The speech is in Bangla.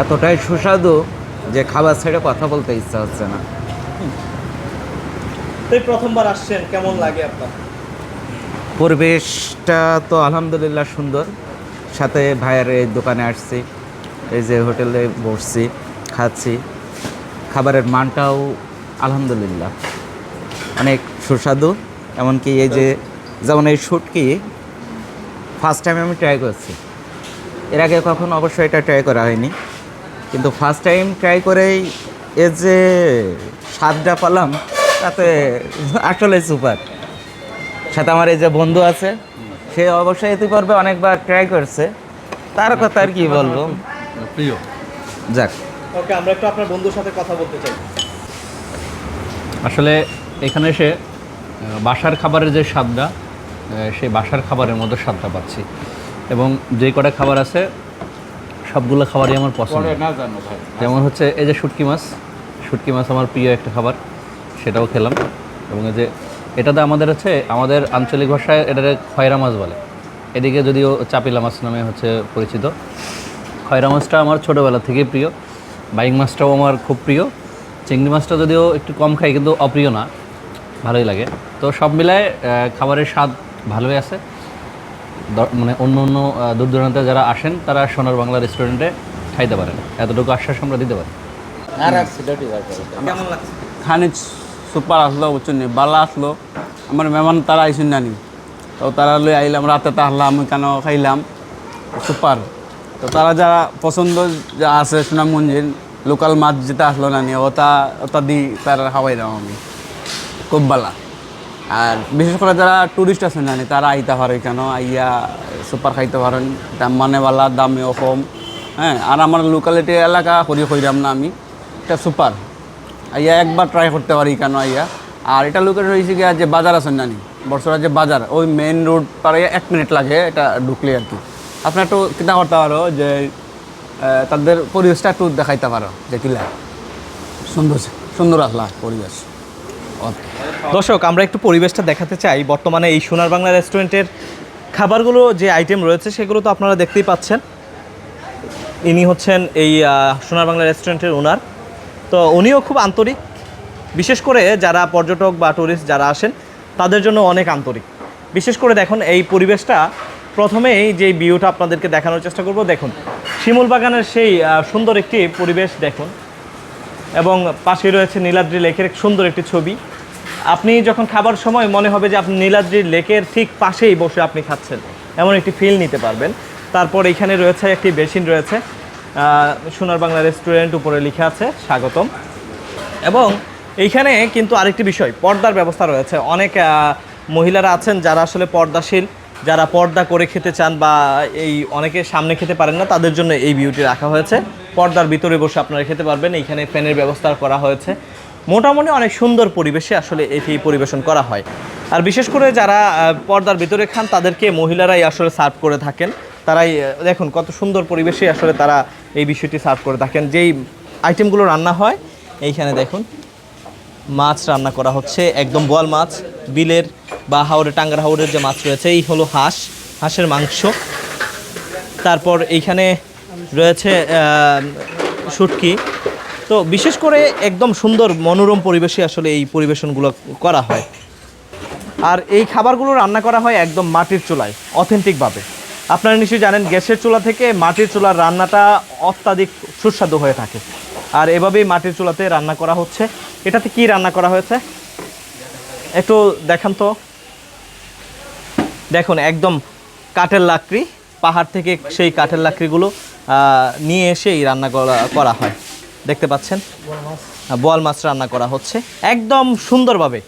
এতটাই সুস্বাদু যে খাবার ছেড়ে কথা বলতে ইচ্ছা হচ্ছে না। তো প্রথমবার আসছেন কেমন লাগে আপনার? পরিবেশটা তো আলহামদুলিল্লাহ সুন্দর। সাথে ভাইয়ের এই দোকানে আসছি এই যে হোটেলে বসছি খাচ্ছি। খাবারের মানটাও আলহামদুলিল্লাহ। অনেক সুস্বাদু এমনকি এই যে যেমন এই শুটকি ফার্স্ট টাইম আমি ট্রাই করছি। এর আগে কখনো অবশ্যই এটা ট্রাই করা হয়নি। কিন্তু ফার্স্ট টাইম ট্রাই করেই এর যে স্বাদটা পেলাম তাতে আসলে সুপার সাথে আমার এই যে বন্ধু আছে সে অবশ্যই ইতিপূর্বে অনেকবার ট্রাই করছে। তার কথা আর কি বলব? প্রিয়। যাক। ওকে আমরা একটু আপনার বন্ধুর সাথে কথা বলতে চাই। আসলে এখানে এসে বাসার খাবারের যে স্বাদটা সেই বাসার খাবারের মধ্যে স্বাদটা পাচ্ছি। এবং যে কটা খাবার আছে সবগুলো খাবারই আমার পছন্দ। যেমন হচ্ছে এই যে শুটকি মাছ শুটকি মাছ আমার প্রিয় একটা খাবার সেটাও খেলাম। এবং এই যে এটাতে আমাদের হচ্ছে আমাদের আঞ্চলিক ভাষায় এটাতে খয়রা মাছ বলে। এদিকে যদিও চাপিলা মাছ নামে হচ্ছে পরিচিত। খয়রা মাছটা আমার ছোটোবেলা থেকেই প্রিয়। বাইং মাছটাও আমার খুব প্রিয়। চিংড়ি মাছটা যদিও একটু কম খাই কিন্তু অপ্রিয় না। ভালোই লাগে। তো সব মিলায় খাবারের স্বাদ ভালোই আছে। মানে অন্য অন্য দূর দূরান্তে যারা আসেন তারা সোনার বাংলা রেস্টুরেন্টে খাইতে পারেন। এতটুকু আশ্বাস আমরা দিতে পারি। খানিক সুপার আসলো বুঝছেন বালা আসলো। আমার মেহমান তারা আইসুন নানি তো তারা লই আইলাম রাতে তাহলাম কেন খাইলাম? সুপার। তো তারা যারা পছন্দ যা আছে সুনামগঞ্জের লোকাল মাছ যেটা আসলো নানি ওটা ওটা দি তারা খাওয়াইলাম আমি। খুব বালা। আর বিশেষ করে যারা টুরিস্ট আছেন, জানি, তারা আইতে পারে কেন? আইয়া সুপার খাইতে পারেন। দাম মানে বালা দামেও কম। হ্যাঁ আর আমার লোকালিটি এলাকা করি কইরাম না আমি। এটা সুপার। আইয়া একবার ট্রাই করতে পারি কেন আইয়া? আর এটা লোকের হয়েছে গিয়া যে বাজার আছেন, জানি বর্ষরা যে বাজার, ওই মেন রোড পারে এক মিনিট লাগে এটা ঢুকলে আর কি। আপনার একটু কিনা করতে পারো যে তাদের পরিবেশটা একটু দেখাইতে পারো যে কিলা সুন্দর সুন্দর আসলা পরিবেশ। দর্শক, আমরা একটু পরিবেশটা দেখাতে চাই। বর্তমানে এই সোনার বাংলা রেস্টুরেন্টের খাবারগুলো যে আইটেম রয়েছে, সেগুলো তো আপনারা দেখতেই পাচ্ছেন। ইনি হচ্ছেন এই সোনার বাংলা রেস্টুরেন্টের ওনার। তো উনিও খুব আন্তরিক। বিশেষ করে যারা পর্যটক বা টুরিস্ট যারা আসেন, তাদের জন্য অনেক আন্তরিক। বিশেষ করে দেখুন, এই পরিবেশটা প্রথমেই যে ভিউটা আপনাদেরকে দেখানোর চেষ্টা করব, দেখুন। শিমুল বাগানের সেই সুন্দর একটি পরিবেশ দেখুন। এবং পাশে রয়েছে নীলাদ্রি লেকের সুন্দর একটি ছবি। আপনি যখন খাবার সময়, মনে হবে যে আপনি নীলাদ্রি লেকের ঠিক পাশেই বসে আপনি খাচ্ছেন। এমন একটি ফিল নিতে পারবেন। তারপর এখানে রয়েছে একটি বেসিন রয়েছে। সোনার বাংলা রেস্টুরেন্ট উপরে লেখা আছে, স্বাগতম। এবং এইখানে কিন্তু আরেকটি বিষয়, পর্দার ব্যবস্থা রয়েছে। অনেক মহিলারা আছেন যারা আসলে পর্দাশীল, যারা পর্দা করে খেতে চান বা এই অনেকে সামনে খেতে পারেন না, তাদের জন্য এই বিউটি রাখা হয়েছে। পর্দার ভিতরে বসে আপনারা খেতে পারবেন। এইখানে ফ্যানের ব্যবস্থা করা হয়েছে। মোটামুটি অনেক সুন্দর পরিবেশে আসলে এটি পরিবেশন করা হয়। আর বিশেষ করে যারা পর্দার ভিতরে খান, তাদেরকে মহিলারাই আসলে সার্ভ করে থাকেন। তারাই দেখুন কত সুন্দর পরিবেশে আসলে তারা এই বিষয়টি সার্ভ করে থাকেন। যেই আইটেমগুলো রান্না হয়, এইখানে দেখুন, মাছ রান্না করা হচ্ছে, একদম বোয়াল মাছ, বিলের বা হাওড়ে টাঙ্গার হাওড়ের যে মাছ রয়েছে, এই হলো হাঁস, হাঁসের মাংস। তারপর এইখানে রয়েছে শুটকি তো বিশেষ করে একদম সুন্দর মনোরম পরিবেশে আসলে এই পরিবেশনগুলো করা হয়। আর এই খাবারগুলো রান্না করা হয় একদম মাটির চুলায় অথেন্টিকভাবে আপনারা নিশ্চয়ই জানেন, গ্যাসের চুলা থেকে মাটির চুলার রান্নাটা অত্যাধিক সুস্বাদু হয়ে থাকে। আর এভাবেই মাটির চুলাতে রান্না করা হচ্ছে। এটাতে কি রান্না করা হয়েছে? একটু দেখান তো। দেখুন, একদম কাঠের লাকড়ি, পাহাড় থেকে সেই কাঠের লাকড়িগুলো নিয়ে এসে এই রান্না করা করা হয়। দেখতে পাচ্ছেন। বোয়াল মাছ রান্না করা হচ্ছে। একদম সুন্দরভাবে।